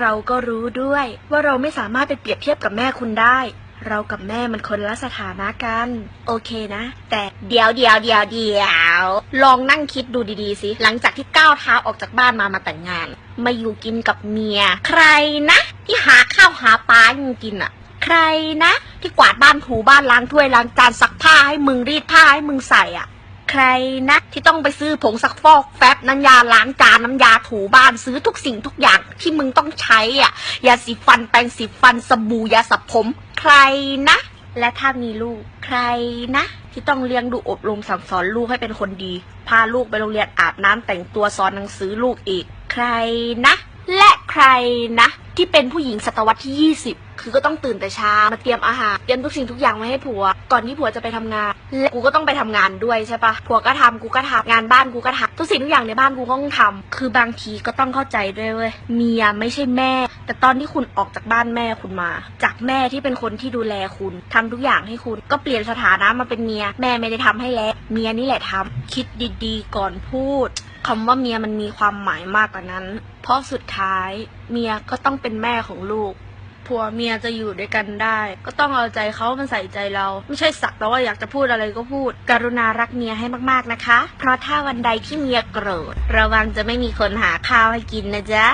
เราก็รู้ด้วยว่าเราไม่สามารถไปเปรียบเทียบกับแม่คุณได้ เรากับแม่มันคนละสถานะกัน โอเคนะ แต่เดี๋ยวเดี๋ยวเดี๋ยวเดี๋ยว ลองนั่งคิดดูดีๆสิ หลังจากที่ก้าวเท้าออกจากบ้านมามาแต่งงาน มาอยู่กินกับเมีย ใครนะ ที่หาข้าวหาปลาให้มึงกินอะใครนะ ที่กวาดบ้านถูบ้านล้างถ้วยล้างจานซักผ้าให้มึงรีดผ้าให้มึงใส่อะ ใครนะที่ต้องไปซื้อผงซักฟอกแฟบน้ำยาล้างจานน้ำยาถูบ้านซื้อทุกสิ่งทุกอย่างที่มึงต้องใช้อะยาสีฟันแปรงสีฟันสบู่ยาสระผม ใครนะ และถ้ามีลูก ใครนะ ที่ต้องเลี้ยงดูอบรมสั่งสอนลูกให้เป็นคนดี พาลูกไปโรงเรียนอาบน้ำแต่งตัวสอนหนังสือลูกอีก ใครนะ และใครนะ ที่เป็นผู้หญิงศตวรรษที่ 20 คือก็ต้องตื่นแต่เช้ามาเตรียมอาหารเตรียมทุกสิ่งทุกอย่างไว้ให้ผัว ก่อนที่ผัวจะไปทำงาน และกูก็ต้องไปทำงานด้วยใช่ปะผัวก็ทำกูก็ทำงานบ้านกูก็ทำทุกสิ่งทุกอย่างในบ้านกูก็ต้องทำคือบางทีก็ต้องเข้าใจด้วยเว้ยเมียไม่ใช่แม่ แต่ตอนที่คุณออกจากบ้านแม่คุณมา จากแม่ที่เป็นคนที่ดูแลคุณทำทุกอย่างให้คุณก็เปลี่ยนสถานะมาเป็นเมีย แม่ไม่ได้ทำให้แล้วเมียนี่แหละทำคิดดีๆ ก่อนพูด คำว่าเมียมันมีความหมายมากกว่านั้น เพราะสุดท้ายเมียก็ต้องเป็นแม่ของลูก ผัวเมียจะอยู่ด้วยกันได้ ก็ต้องเอาใจเขามันใส่ใจเรา ไม่ใช่สักแต่ว่าอยากจะพูดอะไรก็พูด กรุณารักเมียให้มากๆนะคะ เพราะถ้าวันใดที่เมียโกรธ ระวังจะไม่มีคนหาข้าวให้กินนะจ๊ะ